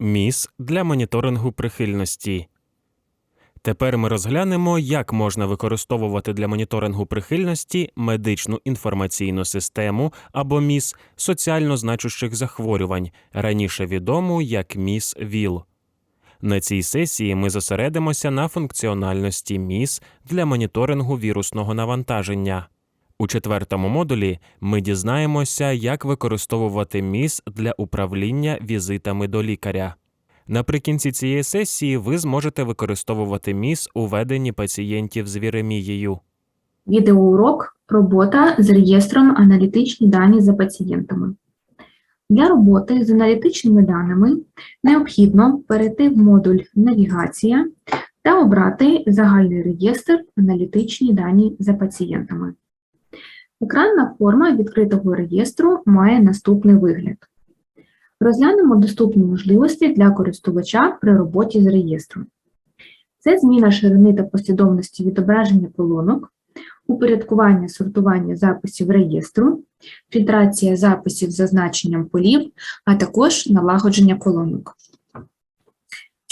Міс для моніторингу прихильності. Тепер ми розглянемо, як можна використовувати для моніторингу прихильності медичну інформаційну систему або МІС соціально значущих захворювань, раніше відому як МІС ВІЛ. На цій сесії ми зосередимося на функціональності МІС для моніторингу вірусного навантаження. У четвертому модулі ми дізнаємося, як використовувати МІС для управління візитами до лікаря. Наприкінці цієї сесії ви зможете використовувати МІС у веденні пацієнтів з віремією. Відеоурок Робота з реєстром аналітичні дані за пацієнтами. Для роботи з аналітичними даними необхідно перейти в модуль Навігація та обрати загальний реєстр аналітичні дані за пацієнтами. Екранна форма відкритого реєстру має наступний вигляд. Розглянемо доступні можливості для користувача при роботі з реєстром. Це зміна ширини та послідовності відображення колонок, упорядкування сортування записів реєстру, фільтрація записів за значенням полів, а також налагодження колонок.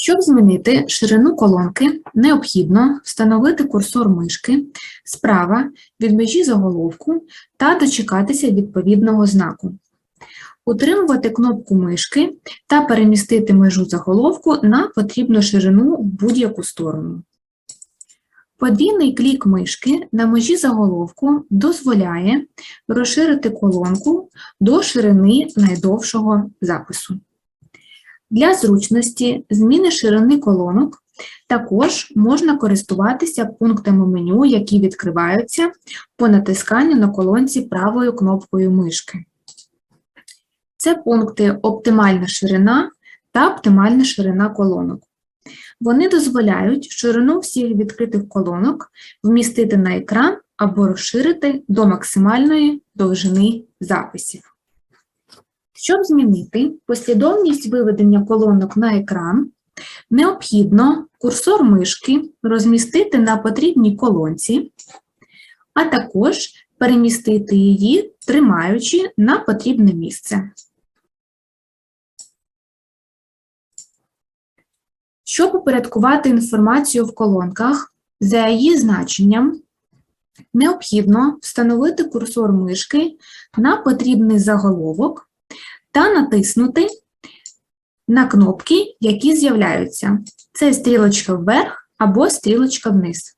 Щоб змінити ширину колонки, необхідно встановити курсор мишки справа від межі заголовку та дочекатися відповідного знаку. Утримувати кнопку мишки та перемістити межу заголовку на потрібну ширину в будь-яку сторону. Подвійний клік мишки на межі заголовку дозволяє розширити колонку до ширини найдовшого запису. Для зручності зміни ширини колонок також можна користуватися пунктами меню, які відкриваються по натисканню на колонці правою кнопкою мишки. Це пункти оптимальна ширина та оптимальна ширина колонок. Вони дозволяють ширину всіх відкритих колонок вмістити на екран або розширити до максимальної довжини записів. Щоб змінити послідовність виведення колонок на екран, необхідно курсор мишки розмістити на потрібній колонці, а також перемістити її, тримаючи на потрібне місце. Щоб упорядкувати інформацію в колонках за її значенням, необхідно встановити курсор мишки на потрібний заголовок та натиснути на кнопки, які з'являються. Це стрілочка вверх або стрілочка вниз.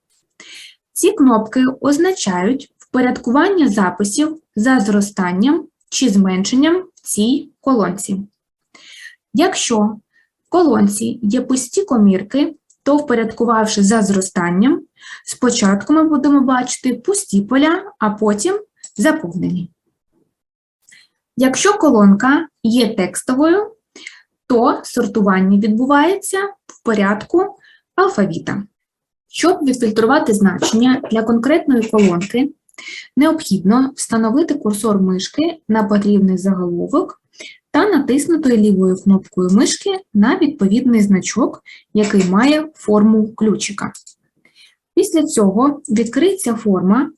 Ці кнопки означають впорядкування записів за зростанням чи зменшенням в цій колонці. Якщо в колонці є пусті комірки, то впорядкувавши за зростанням, спочатку ми будемо бачити пусті поля, а потім заповнені. Якщо колонка є текстовою, то сортування відбувається в порядку алфавіта. Щоб відфільтрувати значення для конкретної колонки, необхідно встановити курсор мишки на потрібний заголовок та натиснути лівою кнопкою мишки на відповідний значок, який має форму ключика. Після цього відкриється форма,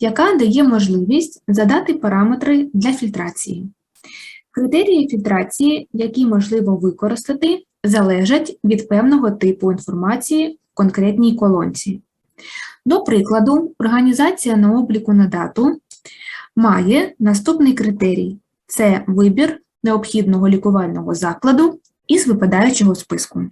яка дає можливість задати параметри для фільтрації. Критерії фільтрації, які можливо використати, залежать від певного типу інформації в конкретній колонці. До прикладу, організація на обліку на дату має наступний критерій – це вибір необхідного лікувального закладу із випадаючого списку.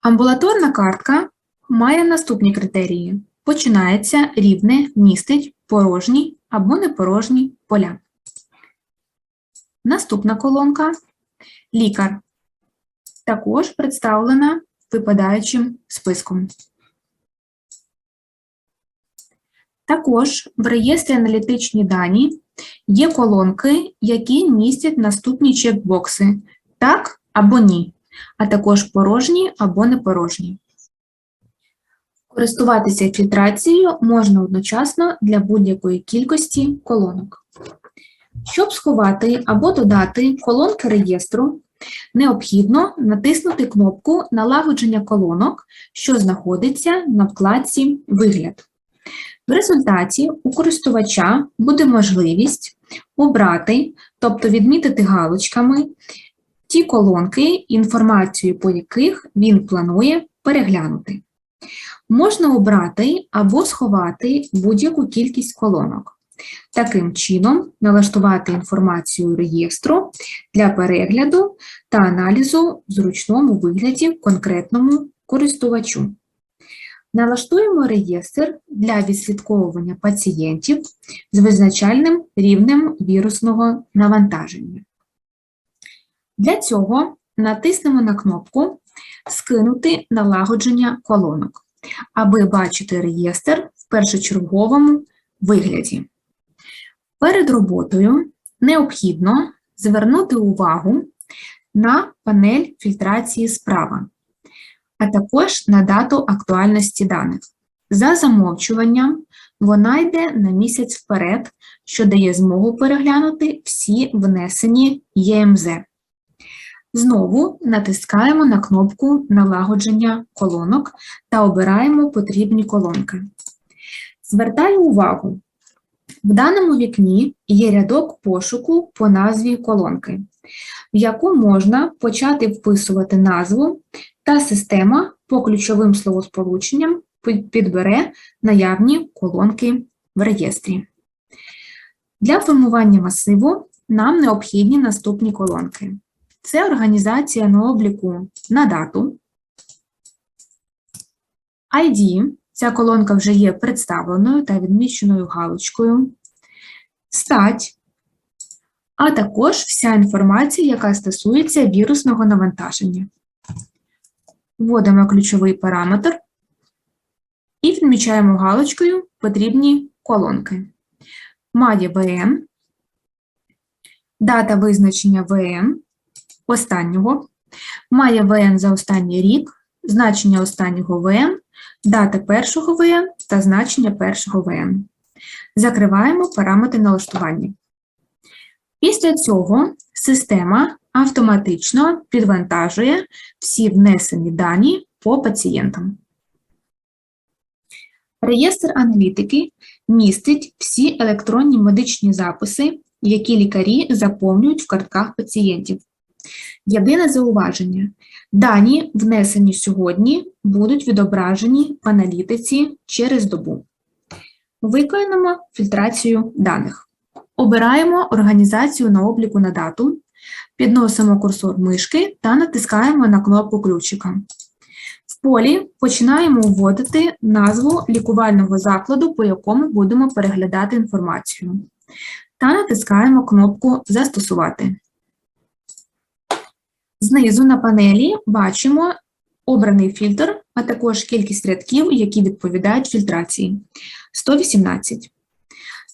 Амбулаторна картка має наступні критерії. Починається рівне, містить порожні або непорожні поля. Наступна колонка – лікар. Також представлена випадаючим списком. Також в реєстрі аналітичні дані є колонки, які містять наступні чекбокси «Так» або «Ні», а також порожні або непорожні. Користуватися фільтрацією можна одночасно для будь-якої кількості колонок. Щоб сховати або додати колонки реєстру, необхідно натиснути кнопку Налагодження колонок, що знаходиться на вкладці Вигляд. В результаті у користувача буде можливість обрати, тобто відмітити галочками ті колонки, інформацію по яких він планує переглянути. Можна обрати або сховати будь-яку кількість колонок. Таким чином, налаштувати інформацію реєстру для перегляду та аналізу в зручному вигляді конкретному користувачу. Налаштуємо реєстр для відслідковування пацієнтів з визначальним рівнем вірусного навантаження. Для цього натиснемо на кнопку Скинути налагодження колонок, аби бачити реєстр в першочерговому вигляді. Перед роботою необхідно звернути увагу на панель фільтрації справа, а також на дату актуальності даних. За замовчуванням вона йде на місяць вперед, що дає змогу переглянути всі внесені ЄМЗ. Знову натискаємо на кнопку налагодження колонок та обираємо потрібні колонки. Звертаю увагу, в даному вікні є рядок пошуку по назві колонки, в яку можна почати вписувати назву, та система по ключовим словосполученням підбере наявні колонки в реєстрі. Для формування масиву нам необхідні наступні колонки. Це організація на обліку на дату. ID. Ця колонка вже є представленою та відміченою галочкою. Стать, а також вся інформація, яка стосується вірусного навантаження. Вводимо ключовий параметр і відмічаємо галочкою потрібні колонки. Має ВН, дата визначення ВН останнього, має ВН за останній рік, значення останнього ВН, дата першого ВН та значення першого ВН. Закриваємо параметри налаштування. Після цього система автоматично підвантажує всі внесені дані по пацієнтам. Реєстр аналітики містить всі електронні медичні записи, які лікарі заповнюють в картках пацієнтів. Єдине зауваження: дані, внесені сьогодні, будуть відображені в аналітиці через добу. Виконуємо фільтрацію даних. Обираємо організацію на обліку на дату, підносимо курсор мишки та натискаємо на кнопку ключика. В полі починаємо вводити назву лікувального закладу, по якому будемо переглядати інформацію, та натискаємо кнопку Застосувати. Знизу на панелі бачимо обраний фільтр, а також кількість рядків, які відповідають фільтрації 118.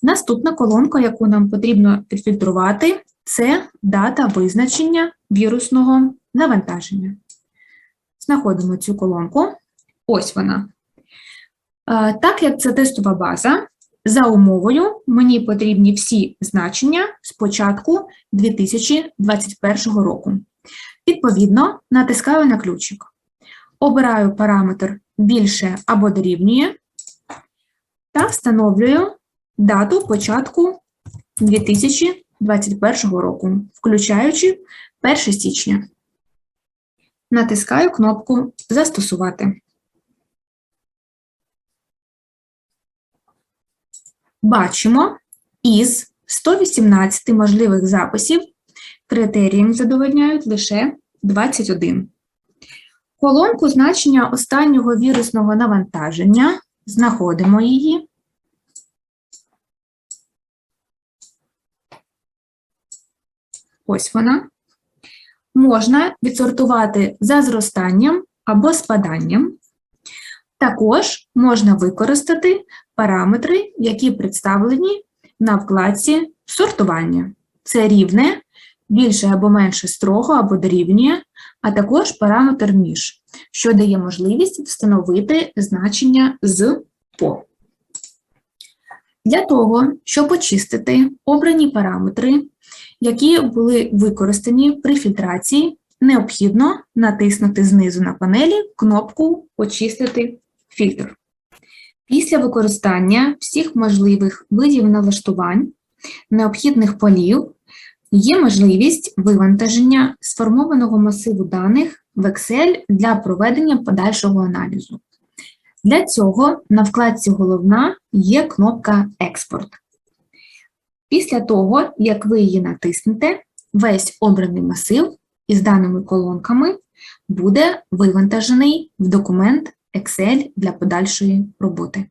Наступна колонка, яку нам потрібно підфільтрувати, це дата визначення вірусного навантаження. Знаходимо цю колонку. Ось вона. Так як це тестова база, за умовою мені потрібні всі значення з початку 2021 року. Відповідно, натискаю на ключик. Обираю параметр більше або дорівнює та встановлюю дату початку 2021 року, включаючи 1 січня. Натискаю кнопку Застосувати. Бачимо із 118 можливих записів критеріям задовольняють лише 21. Колонку значення останнього вірусного навантаження. Знаходимо її. Ось вона. Можна відсортувати за зростанням або спаданням. Також можна використати параметри, які представлені на вкладці сортування. Це рівне, більше або менше строго або дорівнює, а також параметр між, що дає можливість встановити значення з по. Для того, щоб очистити обрані параметри, які були використані при фільтрації, необхідно натиснути знизу на панелі кнопку Очистити фільтр. Після використання всіх можливих видів налаштувань, необхідних полів, Є можливість вивантаження сформованого масиву даних в Excel для проведення подальшого аналізу. Для цього на вкладці Головна є кнопка Експорт. Після того, як ви її натиснете, весь обраний масив із даними колонками буде вивантажений в документ Excel для подальшої роботи.